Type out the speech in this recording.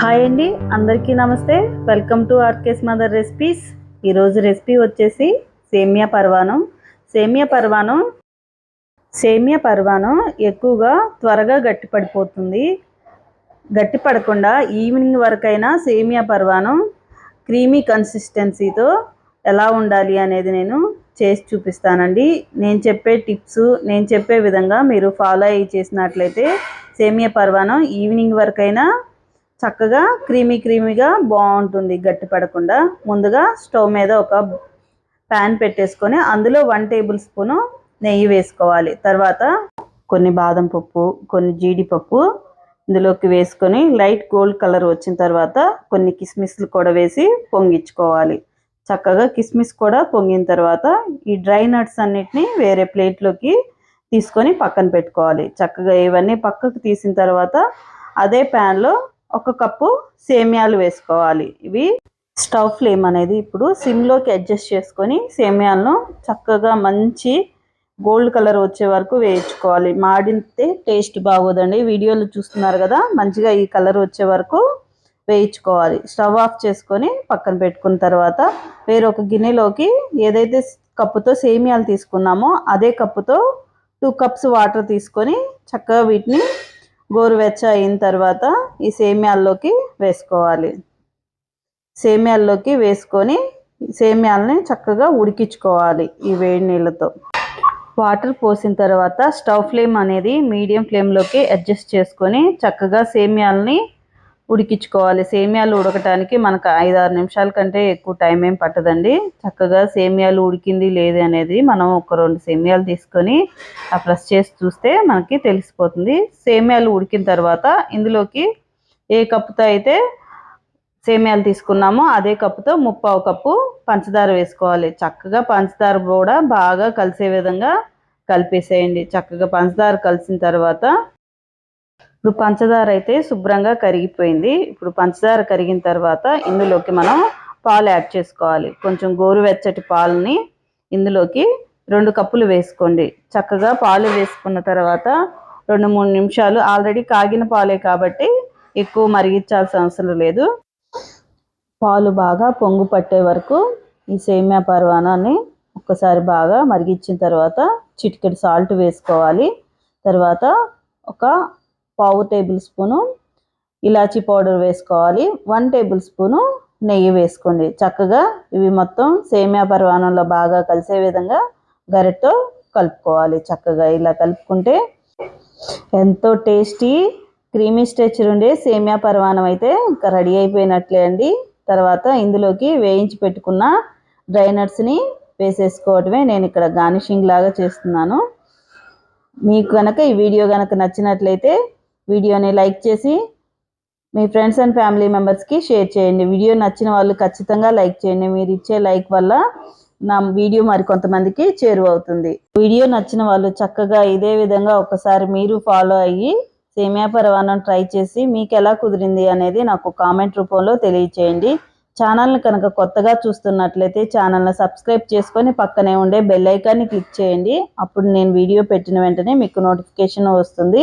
Hi అండి అందరికీ నమస్తే. Welcome to RK's mother recipes. ఈరోజు రెసిపీ వచ్చేసి సేమియా పర్వాణం. సేమియా పర్వాణం సేమియా పర్వాణం ఎక్కువగా త్వరగా గట్టిపడిపోతుంది. గట్టిపడకుండా ఈవినింగ్ వరకైనా సేమియా పర్వాణం క్రీమీ కన్సిస్టెన్సీతో ఎలా ఉండాలి అనేది నేను చేసి చూపిస్తానండి. నేను చెప్పే టిప్స్ నేను చెప్పే విధంగా మీరు ఫాలో అయ్యి చేసినట్లయితే సేమియా పర్వాణం ఈవినింగ్ వరకైనా చక్కగా క్రీమీ క్రీమీగా బాగుంటుంది గట్టి పడకుండా. ముందుగా స్టవ్ మీద ఒక ప్యాన్ పెట్టేసుకొని అందులో వన్ టేబుల్ స్పూను నెయ్యి వేసుకోవాలి. తర్వాత కొన్ని బాదం పప్పు కొన్ని జీడిపప్పు ఇందులోకి వేసుకొని లైట్ గోల్డ్ కలర్ వచ్చిన తర్వాత కొన్ని కిస్మిస్లు కూడా వేసి పొంగించుకోవాలి. చక్కగా కిస్మిస్ కూడా పొంగిన తర్వాత ఈ డ్రై నట్స్ అన్నిటిని వేరే ప్లేట్లోకి తీసుకొని పక్కన పెట్టుకోవాలి. చక్కగా ఇవన్నీ పక్కకు తీసిన తర్వాత అదే ప్యాన్లో ఒక కప్పు సేమియాలు వేసుకోవాలి. ఇవి స్టవ్ ఫ్లేమ్ అనేది ఇప్పుడు సిమ్లోకి అడ్జస్ట్ చేసుకొని సేమియాలను చక్కగా మంచి గోల్డ్ కలర్ వచ్చే వరకు వేయించుకోవాలి. మాడితే టేస్ట్ బాగోదండి. వీడియోలు చూస్తున్నారు కదా మంచిగా ఈ కలర్ వచ్చే వరకు వేయించుకోవాలి. స్టవ్ ఆఫ్ చేసుకొని పక్కన పెట్టుకున్న తర్వాత వేరొక గిన్నెలోకి ఏదైతే కప్పుతో సేమియాలు తీసుకున్నామో అదే కప్పుతో టూ కప్స్ వాటర్ తీసుకొని చక్కగా వీటిని గోరువెచ్చ అయిన తర్వాత ఈ సేమ్యాల్లోకి వేసుకోవాలి. సేమ్యాల్లోకి వేసుకొని సేమ్యాలని చక్కగా ఉడికించుకోవాలి ఈ వేడి నీళ్ళతో. వాటర్ పోసిన తర్వాత స్టవ్ ఫ్లేమ్ అనేది మీడియం ఫ్లేమ్లోకి అడ్జస్ట్ చేసుకొని చక్కగా సేమ్యాలని ఉడికించుకోవాలి. సేమియాలు ఉడకటానికి మనకు ఐదు ఆరు నిమిషాల కంటే ఎక్కువ టైం ఏం పట్టదండి. చక్కగా సేమియాలు ఉడికింది లేదు అనేది మనం ఒక రెండు సేమియాలు తీసుకొని ఆ ప్రెస్ చేసి చూస్తే మనకి తెలిసిపోతుంది. సేమియాలు ఉడికిన తర్వాత ఇందులోకి ఏ కప్పుతో అయితే సేమియాలు తీసుకున్నామో అదే కప్పుతో ముప్పావు కప్పు పంచదార వేసుకోవాలి. చక్కగా పంచదార కూడా బాగా కలిసే విధంగా కలిపేసేయండి. చక్కగా పంచదార కలిసిన తర్వాత ఇప్పుడు పంచదార అయితే శుభ్రంగా కరిగిపోయింది. ఇప్పుడు పంచదార కరిగిన తర్వాత ఇందులోకి మనం పాలు యాడ్ చేసుకోవాలి. కొంచెం గోరువెచ్చటి పాలని ఇందులోకి రెండు కప్పులు వేసుకోండి. చక్కగా పాలు వేసుకున్న తర్వాత రెండు మూడు నిమిషాలు ఆల్రెడీ కాగిన పాలే కాబట్టి ఎక్కువ మరిగించాల్సిన అవసరం లేదు. పాలు బాగా పొంగు పట్టే వరకు ఈ సేమియా పర్వాణాన్ని ఒక్కసారి బాగా మరిగించిన తర్వాత చిటికెడు సాల్ట్ వేసుకోవాలి. తర్వాత ఒక పావు టేబుల్ స్పూను ఇలాచీ పౌడర్ వేసుకోవాలి. వన్ టేబుల్ స్పూను నెయ్యి వేసుకోండి. చక్కగా ఇవి మొత్తం సేమియా పర్వాణంలో బాగా కలిసే విధంగా గరిటతో కలుపుకోవాలి. చక్కగా ఇలా కలుపుకుంటే ఎంతో టేస్టీ క్రీమీ స్ట్రెచర్ ఉండే సేమియా పర్వాణం అయితే ఇంకా రెడీ అయిపోయినట్లే అండి. తర్వాత ఇందులోకి వేయించి పెట్టుకున్న డ్రై నట్స్ని వేసేసుకోవటమే నేను ఇక్కడ గార్నిషింగ్ లాగా చేస్తున్నాను. మీకు కనుక ఈ వీడియో కనుక నచ్చినట్లయితే వీడియోని లైక్ చేసి మీ ఫ్రెండ్స్ అండ్ ఫ్యామిలీ మెంబర్స్కి షేర్ చేయండి. వీడియో నచ్చిన వాళ్ళు ఖచ్చితంగా లైక్ చేయండి. మీరు ఇచ్చే లైక్ వల్ల నా వీడియో మరి కొంతమందికి చేరువవుతుంది. వీడియో నచ్చిన వాళ్ళు చక్కగా ఇదే విధంగా ఒకసారి మీరు ఫాలో అయ్యి సేమియా పరవానం ట్రై చేసి మీకు ఎలా కుదిరింది అనేది నాకు కామెంట్ రూపంలో తెలియచేయండి. ఛానల్ని కనుక కొత్తగా చూస్తున్నట్లయితే ఛానల్ని సబ్స్క్రైబ్ చేసుకొని పక్కనే ఉండే బెల్ ఐకాన్ని క్లిక్ చేయండి. అప్పుడు నేను వీడియో పెట్టిన వెంటనే మీకు నోటిఫికేషన్ వస్తుంది.